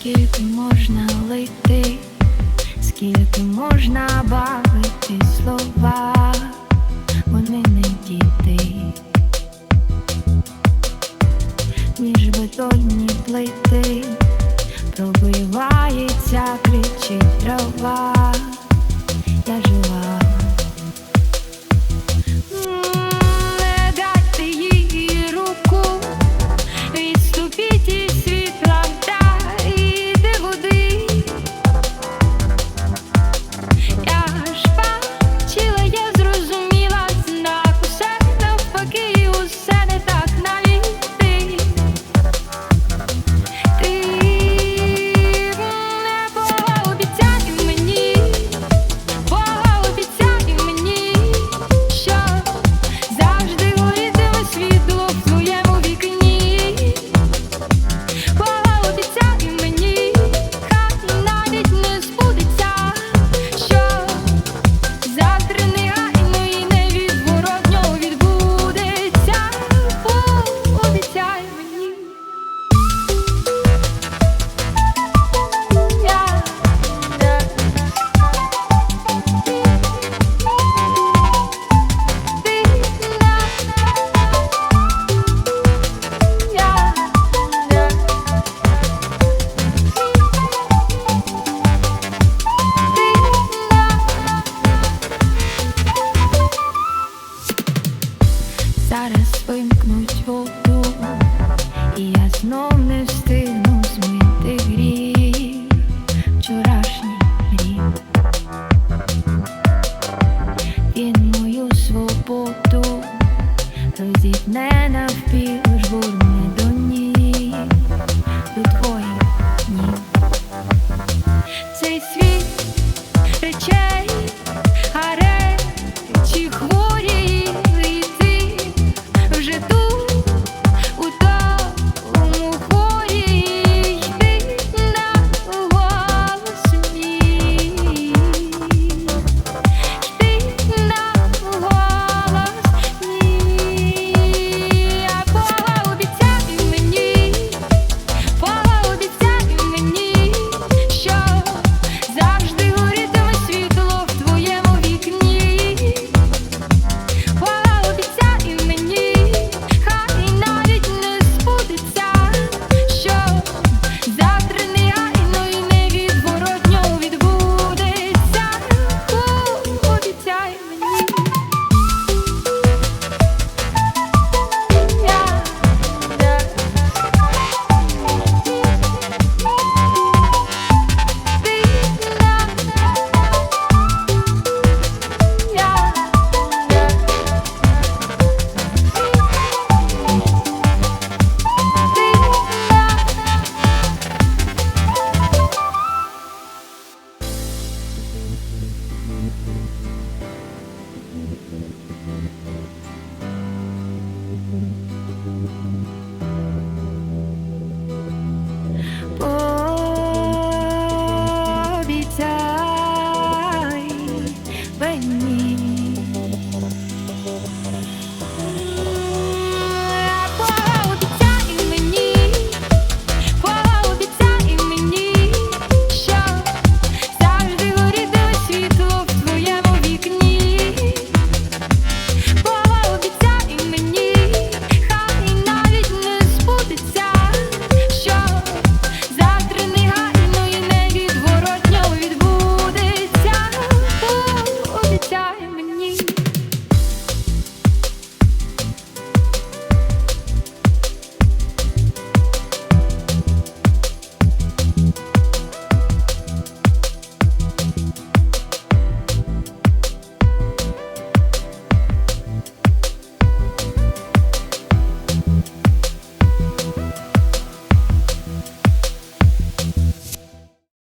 скільки можна лити, скільки можна бавити слова, вони не діти, між бетонні плити, пробивається кричить трава, я жива. зітне навпіл жбурну. Thank you.